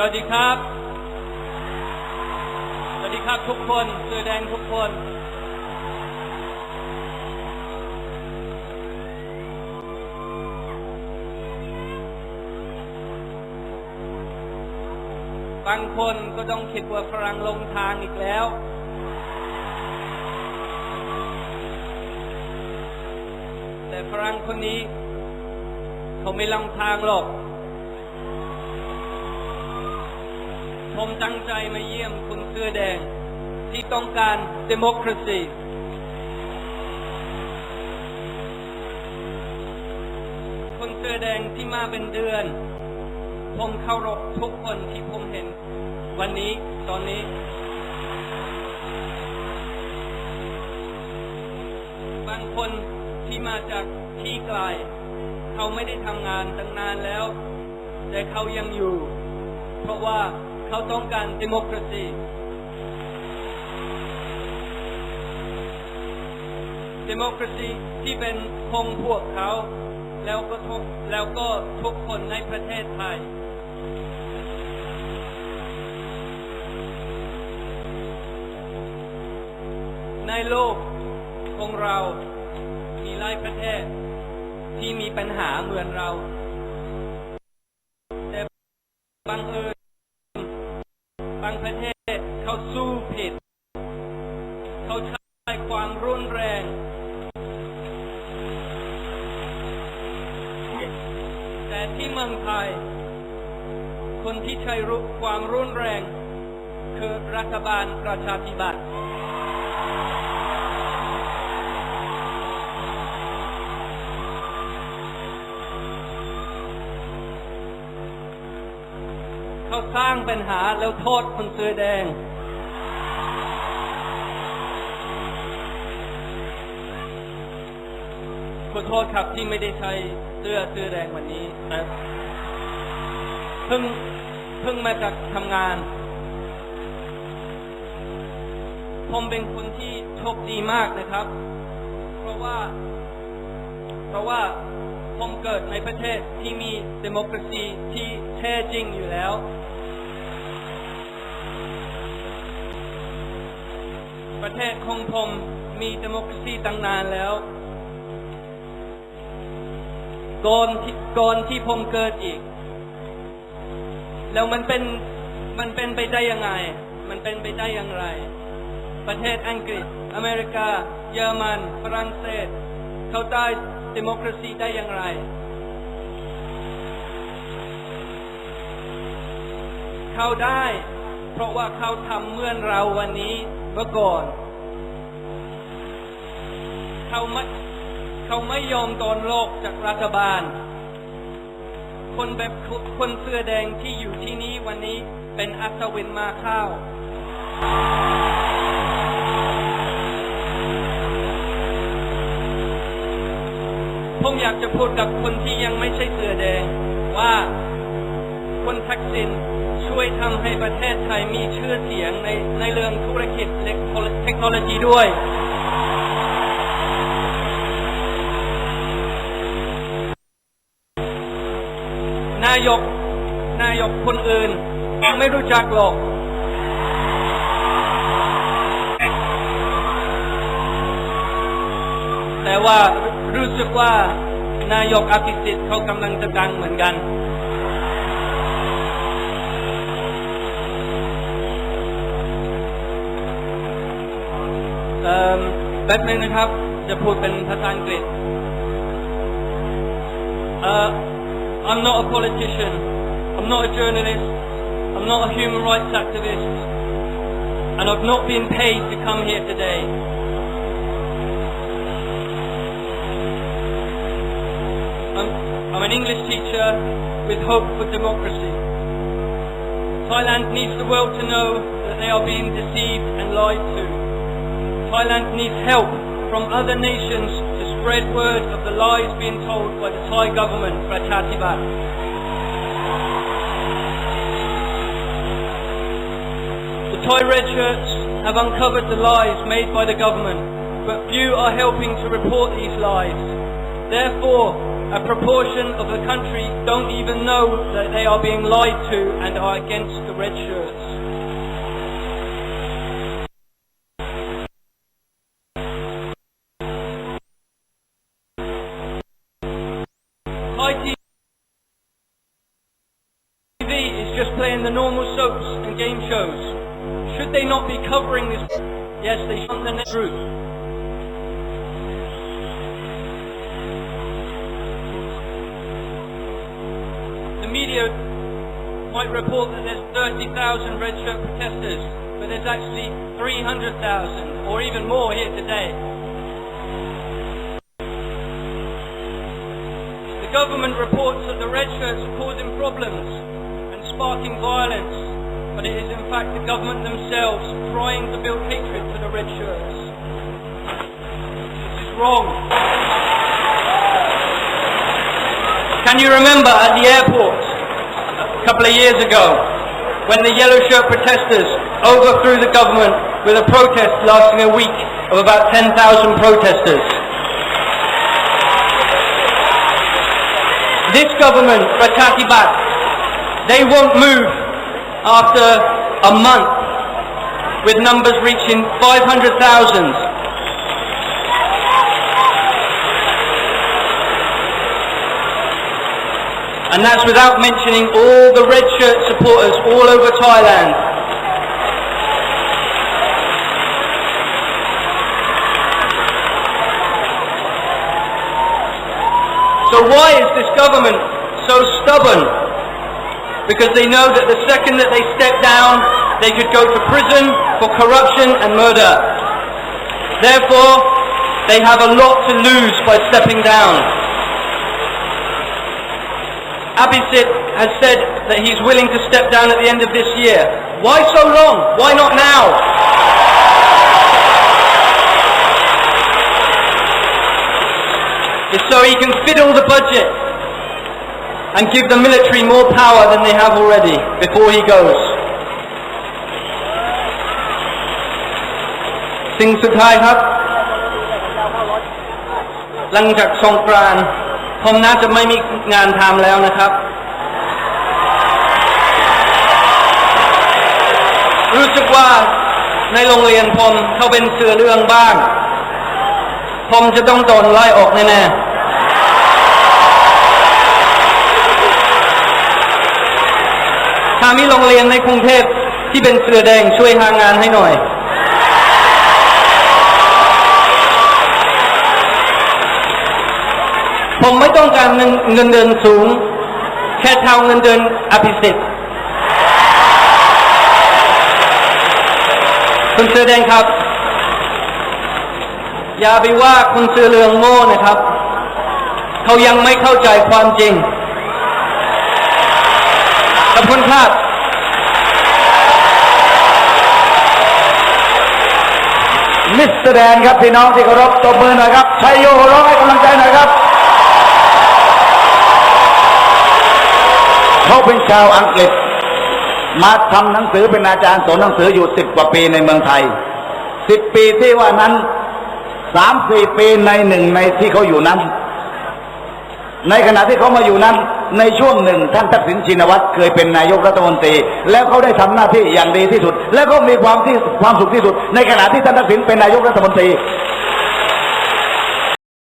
สวัสดีครับ สวัสดีครับทุกคนเสื้อแดงทุกคน บางคนก็ต้องคิดว่าฝรั่งลงทางอีกแล้วแต่ฝรั่งคนนี้ เขาไม่ลงทางหรอก ผมตั้งใจมาเยี่ยมคุณเสื้อแดง ที่ต้องการ democracy คนเสื้อแดงที่มาเป็นเดือน ผมเคารพทุกคนที่ผมเห็น วันนี้ตอนนี้ บางคนที่มาจากที่ไกลเขาไม่ได้ทำงานตั้งนานแล้ว แต่เขายังอยู่ เพราะว่า เขาต้องการ democracy democracy ที่เป็นของพวกเขา แล้วก็ทุกแล้วก็ทุกคนในประเทศไทย ในโลกของเรา มีหลายประเทศที่มีปัญหาเหมือนเรา แต่บางเอิญ เขาสู้ผิด เขาใช้ความรุนแรง แต่ที่เมืองไทย คนที่ใช้รุความรุนแรง คือรัฐบาลประชาธิปัตย์เขาสร้างปัญหาแล้วโทษคนเสื้อแดง โทษครับที่ไม่ได้ใช้เสื้อเสื้อแดงวันนี้แต่เพิ่งเพิ่งมาจากทำงาน ผมเป็นคนที่โชคดีมากนะครับ เพราะว่า เพราะว่าผมเกิดในประเทศที่มี democracy ที่แท้จริงอยู่แล้ว ประเทศของผมมี democracy ตั้งนานแล้ว ก่อนที่ก่อนที่ผมเกิดอีก แล้วมันเป็นมันเป็นไปได้ยังไง มันเป็นไปได้อย่างไร ประเทศอังกฤษ อเมริกา เยอรมัน ฝรั่งเศส เขาได้ democracy ได้อย่างไร เขาได้ เพราะว่าเขาทำเหมื่อนเราวันนี้เมื่อก่อน เขาไม่ เขาไม่ยอมตนโลกจากรัฐบาล คนแบบคนเสื้อแดงที่อยู่ที่นี้วันนี้เป็นอัศวินมาข้าว ผมอยากจะพูดกับคนที่ยังไม่ใช่เสื้อแดงว่าคนทักษิณช่วยทำให้ประเทศไทยมีชื่อเสียงในในเรื่องธุรกิจเทคโนโลยีด้วย นายก นายกคนอื่นยังไม่รู้จักหรอก แต่ว่ารู้สึกว่านายกอภิสิทธิ์เขากำลังจะดังเหมือนกันเอ่อแป๊บนึงนะครับ จะพูดเป็นภาษาอังกฤษ Uh, I'm not a politician. I'm not a journalist. I'm not a human rights activist. And I've not been paid to come here today. I'm, I'm an English teacher with hope for democracy. Thailand needs the world to know that they are being deceived and lied to. Thailand needs help from other nations to spread word of the lies being told by the Thai government, Ratatibat. The Thai red shirts have uncovered the lies made by the government, but few are helping to report these lies. Therefore, a proportion of the country don't even know that they are being lied to and are against the red shirts. Thai TV is just playing the normal soaps and game shows. Should they not be covering this? Yes, they should the truth. The media might report that there's 30,000 red shirt protesters, but there's actually 300,000 or even more here today. The government reports that the red shirts are causing problems sparking violence, but it is in fact the government themselves trying to build hatred for the red shirts. This is wrong. Can you remember at the airport a couple of years ago when the yellow shirt protesters overthrew the government with a protest lasting a week of about 10,000 protesters? This government, Prachatibat, they won't move after a month with numbers reaching 500,000. And that's without mentioning all the red shirt supporters all over Thailand. So why is this government so stubborn? Because they know that the second that they step down, they could go to prison for corruption and murder. Therefore, they have a lot to lose by stepping down. Abhisit has said that he's willing to step down at the end of this year. Why so long? Why not now? It's so he can fiddle the budget and give the military more power than they have already before he goes. สิ่งสุดท้ายครับ หลังจากสงกรานต์ผมน่าจะไม่มีงานทำแล้วนะครับ รู้สึกว่าในโรงเรียนผมเขาเป็นเสือเรื่องบ้าง ผมจะต้องโดนไล่ออกแน่ๆ ถ้ามีโรงเรียนในกรุงเทพที่เป็นเสือแดงช่วยหางานให้หน่อย ผมไม่ต้องการเงินเงินเดือนสูง แค่เท่าเงินเดือนอภิสิทธิ์คุณเสื้อแดงครับ อย่าไปว่าคุณเสื้อเหลืองโง่นะครับ เขายังไม่เข้าใจความจริง อบคุณครับมิสเตอร์แดนครับพี่น้องที่เคารพตบมือหน่อยครับชัยโยร้องให้กำลังใจหน่อยครับ เขาเป็นชาวอังกฤษ มาทำหนังสือเป็นอาจารย์สอนหนังสืออยู่สิบกว่าปีในเมืองไทยสิบปีที่ว่านั้นสามสี่ปีในหนึ่งในที่เขาอยู่นั้น ในขณะที่เขามาอยู่นั้น ในช่วงหนึ่งท่านทักษิณชินวัตรเคยเป็นนายกรัฐมนตรี แล้วเขาได้ทำหน้าที่อย่างดีที่สุด แล้วก็มีความที่ความสุขที่สุด ในขณะที่ท่านทักษิณเป็นนายกรัฐมนตรี